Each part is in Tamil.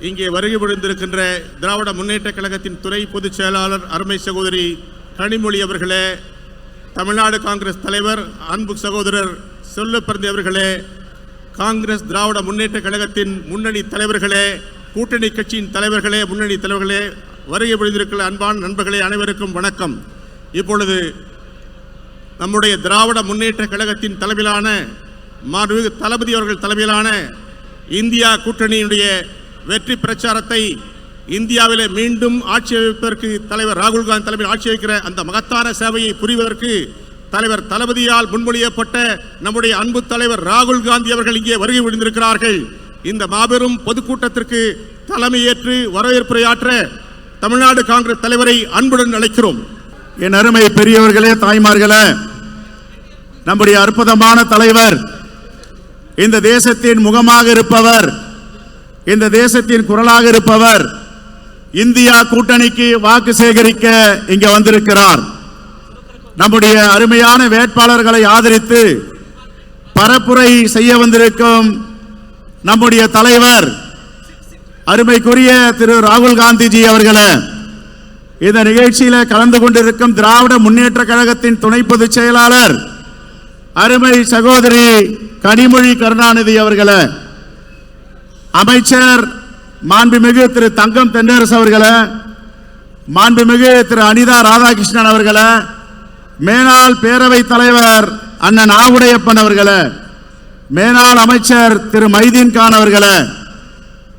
இங்கே வருகை புரிந்திருக்கின்ற திராவிட முன்னேற்றக் கழகத்தின் துணை பொதுச் செயலாளர் அருமை சகோதரி கனிமொழி அவர்களே தமிழ்நாடு காங்கிரஸ் தலைவர் அன்பு சகோதரர் சொல்லப்பிறந்தி அவர்களே காங்கிரஸ் திராவிட முன்னேற்றக் கழகத்தின் முன்னணி தலைவர்களே கூட்டணி கட்சியின் தலைவர்களே முன்னணி தலைவர்களே வருகை புரிந்திருக்கிற அன்பான நண்பர்களே அனைவருக்கும் வணக்கம். இப்பொழுது நம்முடைய திராவிட முன்னேற்ற கழகத்தின் தலைமையிலான மாண்புமிகு தளபதி அவர்கள் தலைமையிலான இந்தியா கூட்டணியினுடைய வெற்றி பிரச்சாரத்தை இந்தியாவிலே மீண்டும் ஆட்சி அமைப்பதற்கு தலைவர் ராகுல் காந்தி தலைமையில் ஆட்சி வைக்கிற அந்த மகத்தான சேவையை புரிவதற்கு தலைவர் தளபதியால் முன்மொழியப்பட்ட நம்முடைய அன்பு தலைவர் ராகுல் காந்தி அவர்கள் இங்கே வருகை விழுந்திருக்கிறார்கள் இந்த மாபெரும் பொதுக்கூட்டத்திற்கு தலைமையேற்று வரவேற்புரையாற்ற தமிழ்நாடு காங்கிரஸ் தலைவரை அன்புடன் அழைக்கிறோம். என் அருமை பெரியவர்களே தாய்மார்களே நம்முடைய அற்புதமான தலைவர் இந்த தேசத்தின் முகமாக இருப்பவர் இந்த தேசத்தின் குரலாக இருப்பவர் இந்தியா கூட்டணிக்கு வாக்கு சேகரிக்க இங்க வந்திருக்கிறார். நம்முடைய அருமையான வேட்பாளர்களை ஆதரித்து பரப்புரை செய்ய வந்திருக்கும் நம்முடைய தலைவர் அருமைக்குரிய திரு ராகுல் காந்திஜி அவர்களை இந்த நிகழ்ச்சியில கலந்து கொண்டிருக்கும் திராவிட முன்னேற்ற கழகத்தின் துணை பொதுச் செயலாளர் அருமை சகோதரி கனிமொழி கருணாநிதி அவர்களை அமைச்சர் மாண்புமிகு திரு தங்கம் தென்னரசு அவர்களை மாண்புமிகு திரு அனிதா ராதாகிருஷ்ணன் அவர்களை மேனாள் பேரவைத் தலைவர் அண்ணன் ஆவுடையப்பன் அவர்களை மேனாள் அமைச்சர் திரு மைதீன் கான் அவர்களை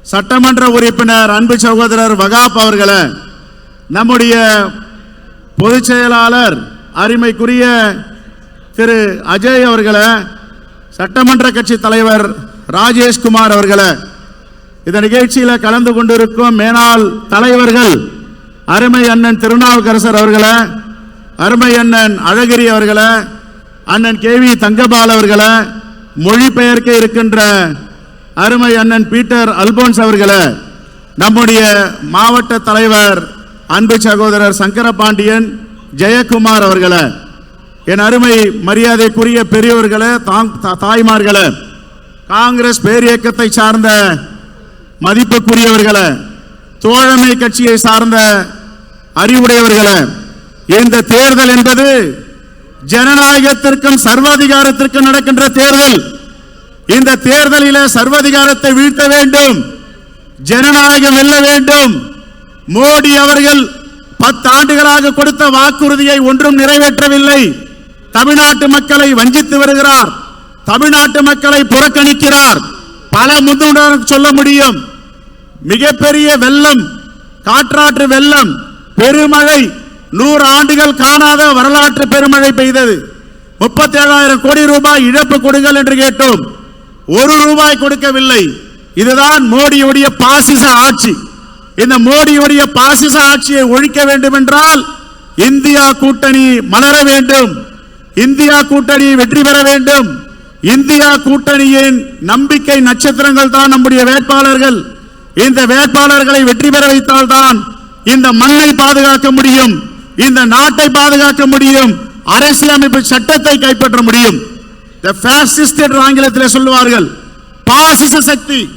சட்டமன்ற உறுப்பினர் அன்பு சகோதரர் வகாப் அவர்களை நம்முடைய பொதுச் செயலாளர் அருமைக்குரிய திரு அஜய் அவர்களை சட்டமன்ற கட்சி தலைவர் ராஜேஷ்குமார் அவர்களை இந்த நிகழ்ச்சியில் கலந்து கொண்டிருக்கும் மேனாள் தலைவர்கள் அருமை அண்ணன் திருநாவுக்கரசர் அவர்களை அருமை அண்ணன் அழகிரி அவர்களை அண்ணன் கே வி தங்கபால் அவர்களை மொழிபெயர்க்க இருக்கின்ற அருமை அண்ணன் பீட்டர் அல்போன்ஸ் அவர்களை நம்முடைய மாவட்ட தலைவர் அன்பு சகோதரர் சங்கரபாண்டியன் ஜெயக்குமார் அவர்களை என் அருமை மரியாதைக்குரிய பெரியவர்களை தாங்- தா- காங்கிரஸ் பேரியக்கத்தை சார்ந்த மதிப்புக்குரியவர்களை தோழமை கட்சியை சார்ந்த அறிவுடையவர்களை இந்த தேர்தல் என்பது ஜனநாயகத்திற்கும் சர்வாதிகாரத்திற்கும் நடக்கின்ற தேர்தல். இந்த தேர்தலில சர்வாதிகாரத்தை வீழ்த்த வேண்டும் ஜனநாயகம் வெல்ல வேண்டும். மோடி அவர்கள் பத்து ஆண்டுகளாக கொடுத்த வாக்குறுதியை ஒன்றும் நிறைவேற்றவில்லை. தமிழ்நாட்டு மக்களை வஞ்சித்து வருகிறார் தமிழ்நாட்டு மக்களை புறக்கணிக்கிறார். பல முன்னுடன் சொல்ல முடியும். மிகப்பெரிய வெள்ளம் காற்றாற்று வெள்ளம் பெருமழை நூறு ஆண்டுகள் காணாத வரலாற்று பெருமழை பெய்தது. முப்பத்தி ஏழாயிரம் கோடி ரூபாய் இழப்பு கொடுங்கள் என்று கேட்டோம். ஒரு ரூபாய் கொடுக்கவில்லை. இதுதான் மோடியுடைய பாசிச ஆட்சி. இந்த மோடியுடைய பாசிச ஆட்சியை ஒழிக்க வேண்டும் என்றால் இந்தியா கூட்டணி மலர வேண்டும். இந்தியா கூட்டணி வெற்றி பெற வேண்டும். இந்தியா கூட்டணியின் நம்பிக்கை நட்சத்திரங்கள் தான் நம்முடைய வேட்பாளர்கள். இந்த வேட்பாளர்களை வெற்றி பெற வைத்தால்தான் இந்த மண்ணை பாதுகாக்க முடியும் இந்த நாட்டை பாதுகாக்க முடியும் அரசியலமைப்பு சட்டத்தை கைப்பற்ற முடியும். ஆங்கிலத்தில் சொல்லுவார்கள் பாசிச சக்தி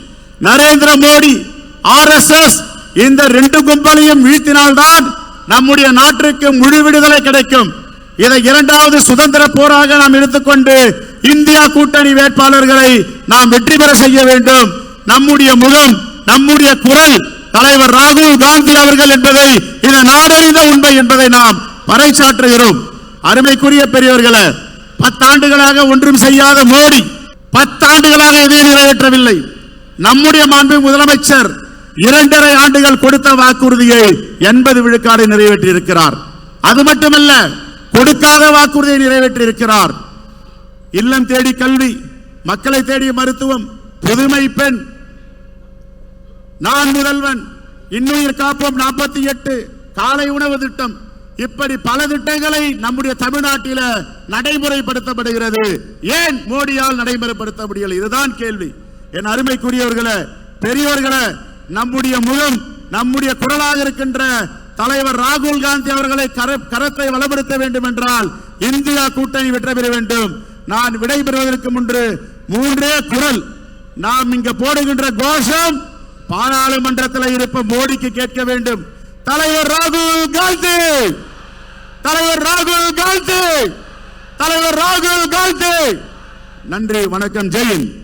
நரேந்திர மோடி ஆர்எஸ்எஸ் இந்த ரெண்டு கும்பலையும் வீழ்த்தினால்தான் நம்முடைய நாட்டிற்கு முழு விடுதலை கிடைக்கும். இதை இரண்டாவது சுதந்திர போராக நாம் எடுத்துக்கொண்டு இந்தியா கூட்டணி வேட்பாளர்களை நாம் வெற்றி பெற செய்ய வேண்டும். நம்முடைய முகம் நம்முடைய குரல் தலைவர் ராகுல் காந்தி அவர்கள் என்பதை இந்த நாடறிந்த உண்மை என்பதை நாம் பறைசாற்றுகிறோம். அருமைக்குரிய பெரியவர்களை பத்தாண்டுகளாக ஒன்றும் செய்யாத மோடி பத்தாண்டுகளாக எதையும் நிறைவேற்றவில்லை. நம்முடைய மாண்பு முதலமைச்சர் இரண்டரை ஆண்டுகள் கொடுத்த வாக்குறுதியை எண்பது விழுக்காடு நிறைவேற்றியிருக்கிறார். அது மட்டுமல்ல கொடுக்காத வாக்குறுதியை நிறைவேற்றியிருக்கிறார். இல்லம் தேடி கல்வி மக்களை தேடிய மருத்துவம் புதுமை பெண் நான் முதல்வன். இன்னுயிர் காப்போம் நாற்பத்தி எட்டு. காலை உணவு திட்டம். இப்படி பல திட்டங்களை நம்முடைய தமிழ்நாட்டில நடைமுறைப்படுத்தப்படுகிறது. ஏன் மோடியால் நடைமுறைப்படுத்த முடியல? இதுதான் கேள்வி. என் அருமைக்குரியவர்களை பெரியவர்களை நம்முடைய முகம் நம்முடைய குரலாக இருக்கின்ற தலைவர் ராகுல் காந்தி அவர்களை கரத்தை வளப்படுத்த வேண்டும் என்றால் இந்தியா கூட்டணி வெற்றி பெற வேண்டும். நான் விடைபெறுவதற்கு முன்பு மூன்றே குரல். நாம் இங்க போடுகின்ற கோஷம் பாராளுமன்றத்தில் இருப்ப மோடிக்கு கேட்க வேண்டும். தலைவர் ராகுல் காந்தி! தலைவர் ராகுல் காந்தி! தலைவர் ராகுல் காந்தி! நன்றி வணக்கம். ஜெயின்